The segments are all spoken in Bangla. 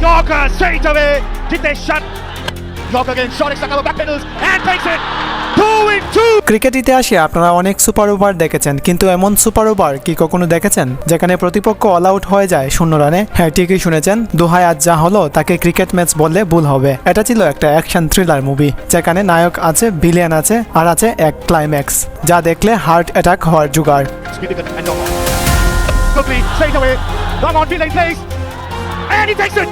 Yorker straight away. Did they shut? Yorker again, shot Sakala back pedals and takes it. Cricket ইতিহাসে আপনারা অনেক সুপার ওভার দেখেছেন কিন্তু এমন সুপার ওভার কি কখনো দেখেছেন যেখানে প্রতিপক্ষ অল আউট হয়ে যায় শূন্য রানে হ্যাঁ ঠিকই শুনেছেন দোহায় আজ যা হলো তাকে ক্রিকেট ম্যাচ বললে ভুল হবে এটা ছিল একটা অ্যাকশন থ্রিলার মুভি যেখানে নায়ক আছে ভিলিয়ান আছে আর আছে এক ক্লাইম্যাক্স যা দেখলে হার্ট অ্যাটাক হওয়ার জোগাড় Skiddigan and Yorker. Quickly, straight away. Long on delay plays. And he takes it.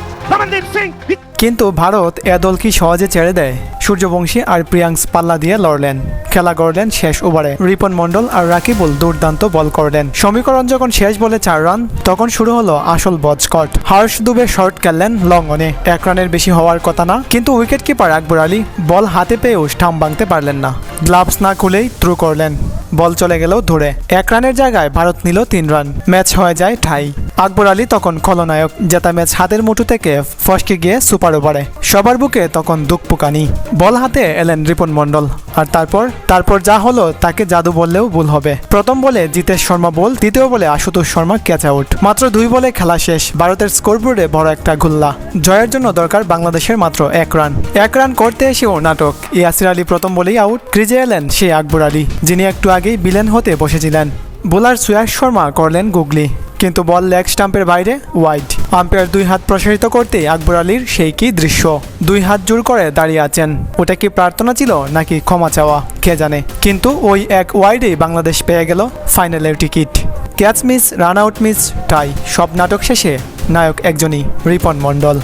কিন্তু ভারত এ দল কি সহজে ছেড়ে দেয়? সূর্যবংশী আর প্রিয়াংস পাল্লা দিয়ে লড়লেন। খেলা গড়লেন শেষ ওভারে। রিপন মন্ডল আর রাকিবুল দুর্দান্ত বল করলেন। সমীকরণ যখন শেষ বলে চার রান, তখন শুরু হলো আসল বজকট। হার্ষ দুবে শর্ট খেললেন লং অনে এক রানের বেশি হওয়ার কথা না, কিন্তু wicket keeper Akbar Ali ball হাতে পেয়েও স্টাম্প ভাঙতে পারলেন না। গ্লাভস না খুলেই থ্রু করলেন। বল চলে গেল ধরে। এক রানের জায়গায় ভারত নিল তিন রান। ম্যাচ হয়ে যায় ঠাই। আকবর আলী তখন খলনায়ক, জেতা ম্যাচ হাতের মুঠো থেকে ফসকে গিয়ে সুপার ওভারে। সবার বুকে তখন দুঃখপুকানি বল হাতে এলেন রিপন মণ্ডল। আর তারপর? তারপর যা হলো তাকে জাদু বললেও ভুল হবে। প্রথম বলে জিতেশ শর্মা বল, দ্বিতীয় বলে আশুতোষ শর্মা ক্যাচ আউট। মাত্র দুই বলে খেলা শেষ। ভারতের স্কোরবোর্ডে বড় একটা গুল্লা জয়ের জন্য দরকার বাংলাদেশের মাত্র এক রান। এক রান করতে এসেও নাটক। ইয়াসির আলী প্রথম বলেই আউট। ক্রিজে এলেন সে আকবর আলী, যিনি একটু আগেই বিলেন হতে বসেছিলেন। বোলার সুয়াস শর্মা করলেন গুগলি। কিন্তু বল লেগ স্টাম্পের বাইরে ওয়াইড আম্পায়ার দুই হাত প্রসারিত করতেই আকবর আলীর সেই কি দৃশ্য? দুই হাত জোর করে দাঁড়িয়ে আছেন। ওটা কি প্রার্থনা ছিল নাকি ক্ষমা চাওয়া? কে জানে। কিন্তু ওই এক ওয়াইডেই বাংলাদেশ পেয়ে গেল ফাইনালের ticket. Catch miss run out miss tie সব নাটক শেষে নায়ক একজনই, রিপন মণ্ডল।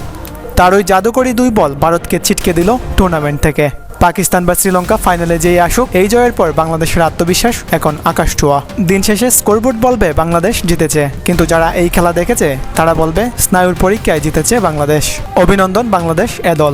তার ওই জাদুকরি দুই বল ভারতকে ছিটকে দিল টুর্নামেন্ট থেকে। পাকিস্তান বা শ্রীলঙ্কা ফাইনালে যেই আসুক, এই জয়ের পর বাংলাদেশের আত্মবিশ্বাস এখন আকাশ ছোঁয়া। দিন শেষে স্কোরবোর্ড বলবে বাংলাদেশ জিতেছে। কিন্তু যারা এই খেলা দেখেছে, তারা বলবে স্নায়ুর পরীক্ষায় জিতেছে বাংলাদেশ। অভিনন্দন বাংলাদেশ, এ দল।